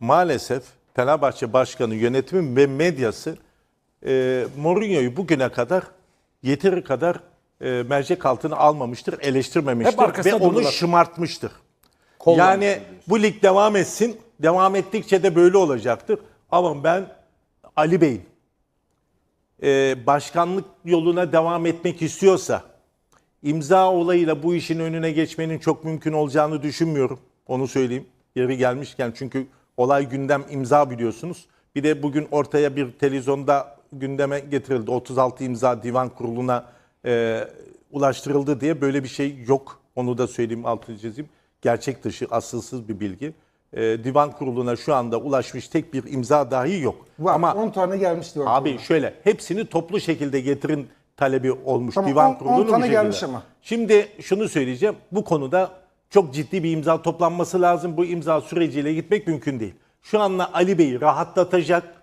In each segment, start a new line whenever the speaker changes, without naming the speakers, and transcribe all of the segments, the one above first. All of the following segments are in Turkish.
maalesef Fenerbahçe Başkanı, yönetimi ve medyası e, Mourinho'yu bugüne kadar yeteri kadar e, mercek altına almamıştır, eleştirmemiştir ve onu
durdular.
şımartmıştır.
Kollamıştır
yani bu lig devam etsin, devam ettikçe de böyle olacaktır. Ama ben Ali Bey'in e, başkanlık yoluna devam etmek istiyorsa imza olayıyla bu işin önüne geçmenin çok mümkün olacağını düşünmüyorum. Onu söyleyeyim. Yeri gelmişken çünkü olay gündem imza biliyorsunuz. Bir de bugün ortaya bir televizyonda gündeme getirildi. 36 imza divan kuruluna e, ulaştırıldı diye böyle bir şey yok. Onu da söyleyeyim altını çizeyim. Gerçek dışı asılsız bir bilgi. E, divan kuruluna şu anda ulaşmış tek bir imza dahi yok.
Var,
Ama
10 tane gelmişti. bak
Abi şöyle hepsini toplu şekilde getirin talebi olmuş
Tamam,
divan
on-
kurulunun bu
tane
şekilde.
gelmiş ama.
Şimdi şunu söyleyeceğim. Bu konuda çok ciddi bir imza toplanması lazım. Bu imza süreciyle gitmek mümkün değil. Şu anda Ali Bey'i rahatlatacak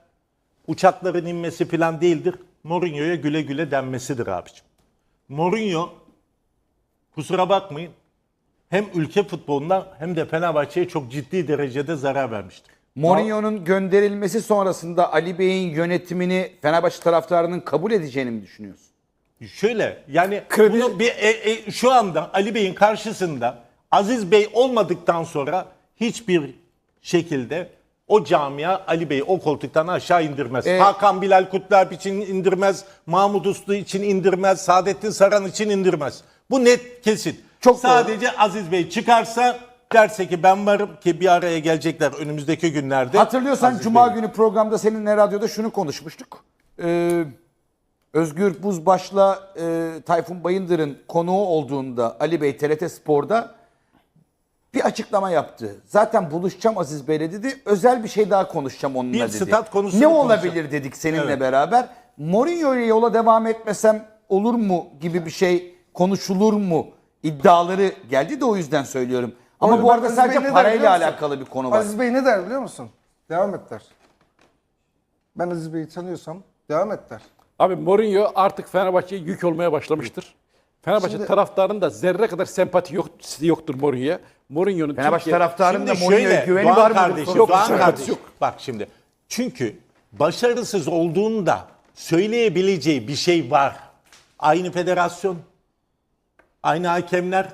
uçakların inmesi falan değildir. Mourinho'ya güle güle denmesidir abicim. Mourinho kusura bakmayın hem ülke futboluna hem de Fenerbahçe'ye çok ciddi derecede zarar vermiştir.
Mourinho'nun gönderilmesi sonrasında Ali Bey'in yönetimini Fenerbahçe taraftarının kabul edeceğini mi düşünüyorsun?
Şöyle yani
Kredi-
bunu bir, e, e, şu anda Ali Bey'in karşısında Aziz Bey olmadıktan sonra hiçbir şekilde o camia Ali Bey'i o koltuktan aşağı indirmez.
E-
Hakan Bilal Kutlualp için indirmez, Mahmut Uslu için indirmez, Saadettin Saran için indirmez. Bu net kesin.
Çok
Sadece Aziz Bey çıkarsa derse ki ben varım ki bir araya gelecekler önümüzdeki günlerde.
Hatırlıyorsan
Aziz
Cuma
Bey.
günü programda seninle radyoda şunu konuşmuştuk. Ee, Özgür Buzbaş'la e, Tayfun Bayındır'ın konuğu olduğunda Ali Bey TRT Spor'da bir açıklama yaptı. Zaten buluşacağım Aziz Bey'le dedi. Özel bir şey daha konuşacağım onunla
Bir
dedi.
stat konusunu
Ne olabilir dedik seninle
Evet.
beraber. Mourinho ile yola devam etmesem olur mu gibi bir şey konuşulur mu iddiaları geldi de o yüzden söylüyorum. Ama
Orada
bu arada
Aziz Bey
sadece
der
parayla alakalı bir konu var.
Aziz Bey ne der biliyor musun? Devam et der. Ben Aziz Bey'i tanıyorsam devam et der.
Abi Mourinho artık Fenerbahçe'ye yük olmaya başlamıştır. Fenerbahçe
Şimdi-
taraftarının da zerre kadar sempati yok, yoktur Mourinho'ya. Mourinho'nun
Fenerbahçe
Türkiye-
taraftarının da Mourinho'ya güveni
Doğan
var mı?
kardeşim,
Yok,
Doğan kardeşim.
yok.
Bak şimdi. Çünkü başarısız olduğunda söyleyebileceği bir şey var. Aynı federasyon, aynı hakemler,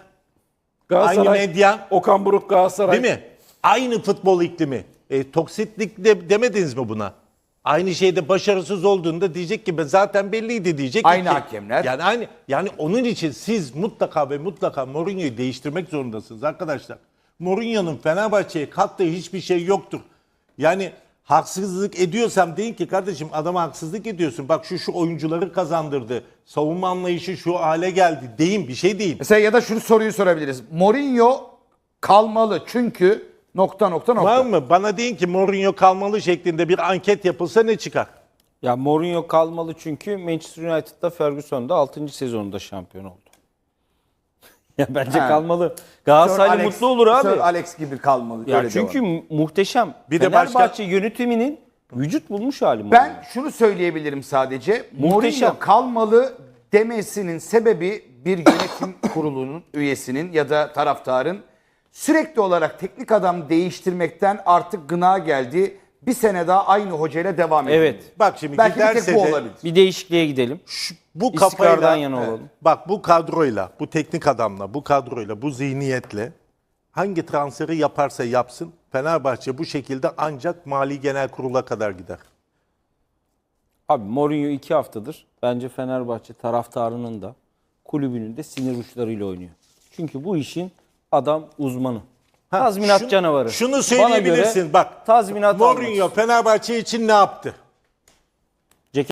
aynı medya,
Okan Buruk Galatasaray.
değil mi? Aynı futbol iklimi. E, toksitlik de demediniz mi buna? Aynı şeyde başarısız olduğunda diyecek ki "Ben zaten belliydi diyecek.
Aynı
ki-
hakemler.
Yani aynı yani onun için siz mutlaka ve mutlaka Mourinho'yu değiştirmek zorundasınız arkadaşlar. Mourinho'nun Fenerbahçe'ye kattığı hiçbir şey yoktur. Yani haksızlık ediyorsam deyin ki kardeşim adama haksızlık ediyorsun. Bak şu şu oyuncuları kazandırdı. Savunma anlayışı şu hale geldi. Deyin bir şey değil.
Mesela ya da şunu soruyu sorabiliriz. Mourinho kalmalı çünkü nokta nokta nokta.
Var mı? Bana deyin ki Mourinho kalmalı şeklinde bir anket yapılsa ne çıkar?
Ya Mourinho kalmalı çünkü Manchester United'da Ferguson'da 6. sezonunda şampiyon oldu. ya bence
Ha.
kalmalı. Galatasaray
Alex-
mutlu olur abi.
Sir Alex gibi kalmalı.
ya
öyle
çünkü
devam.
mu- muhteşem.
Bir de
Fenerbahçe
başka-
yönetiminin vücut bulmuş hali Mourinho.
ben şunu söyleyebilirim sadece.
Muhteşem.
Mourinho kalmalı demesinin sebebi bir yönetim kurulunun üyesinin ya da taraftarın sürekli olarak teknik adam değiştirmekten artık gına geldi. Bir sene daha aynı hocayla devam ediyor.
Evet.
Bak şimdi
Belki bir
giderse
tek bu
de
olabilir.
Bir değişikliğe gidelim.
şu- bu
İstikrardan
kafayla
yana olalım.
bak bu kadroyla, bu teknik adamla, bu kadroyla, bu zihniyetle hangi transferi yaparsa yapsın Fenerbahçe bu şekilde ancak Mali Genel Kurul'a kadar gider.
Abi Mourinho iki haftadır bence Fenerbahçe taraftarının da kulübünün de sinir uçlarıyla oynuyor. Çünkü bu işin adam uzmanı.
Ha,
tazminat
şunu-
canavarı.
Şunu söyleyebilirsin bak.
Tazminat
Mourinho
almak.
Fenerbahçe için ne yaptı?